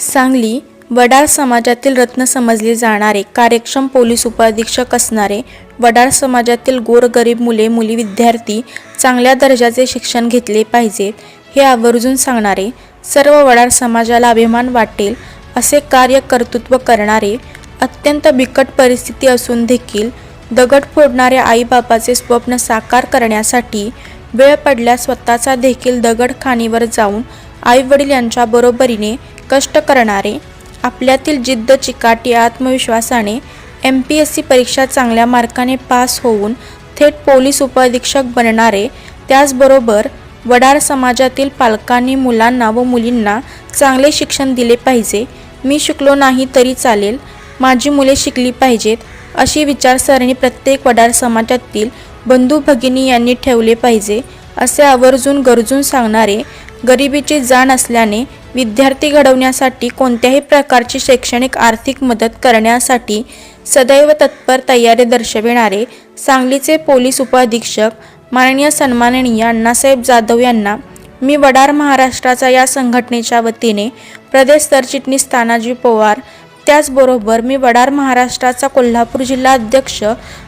सांगली वडार समाजातील रत्न समजले जाणारे कार्यक्षम पोलीस उपअधीक्षक असणारे वडार समाजातील गोरगरीब मुले मुली विद्यार्थी चांगल्या दर्जाचे शिक्षण घेतले पाहिजेत हे आवर्जून सांगणारे सर्व वडार समाजाला अभिमान वाटेल असे कार्य कर्तृत्व करणारे अत्यंत बिकट परिस्थिती असून देखील दगड फोडणाऱ्या आईबापाचे स्वप्न साकार करण्यासाठी वेळ पडल्यास स्वतःचा देखील दगड खाणीवर जाऊन आईवडील यांच्या बरोबरीने कष्ट करणारे आपल्यातील जिद्द चिकाटी आत्मविश्वासाने एम पी एस सी परीक्षा चांगल्या मार्काने पास होऊन थेट पोलीस उपअधीक्षक बनणारे त्याचबरोबर वडार समाजातील पालकांनी मुलांना व मुलींना चांगले शिक्षण दिले पाहिजे मी शिकलो नाही तरी चालेल माझी मुले शिकली पाहिजेत अशी विचारसरणी प्रत्येक वडार समाजातील बंधू भगिनी यांनी ठेवले पाहिजे असे आवर्जून गरजून सांगणारे गरिबीची जाण असल्याने विद्यार्थी घडवण्यासाठी कोणत्याही प्रकारची शैक्षणिक आर्थिक मदत करण्यासाठी सदैव तत्पर तयारी दर्शविणारे सांगलीचे पोलीस उपअधीक्षक माननीय सन्माननीय अण्णासाहेब जाधव यांना मी वडार महाराष्ट्राचा या संघटनेच्या वतीने प्रदेश सरचिटणीस तानाजी पवार त्याचबरोबर मी वडार महाराष्ट्राचा कोल्हापूर जिल्हा अध्यक्ष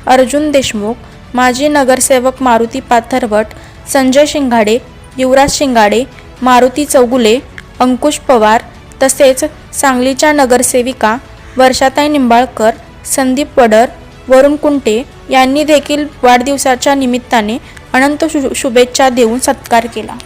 अर्जुन देशमुख माजी नगरसेवक मारुती पाथरवट संजय शिंगाडे युवराज शिंगाडे मारुती चौगुले अंकुश पवार तसेच सांगलीच्या नगरसेविका वर्षाताई निंबाळकर संदीप वडर वरुण कुंटे यांनी देखील वाढदिवसाच्या निमित्ताने अनंत शु शुभेच्छा देऊन सत्कार केला.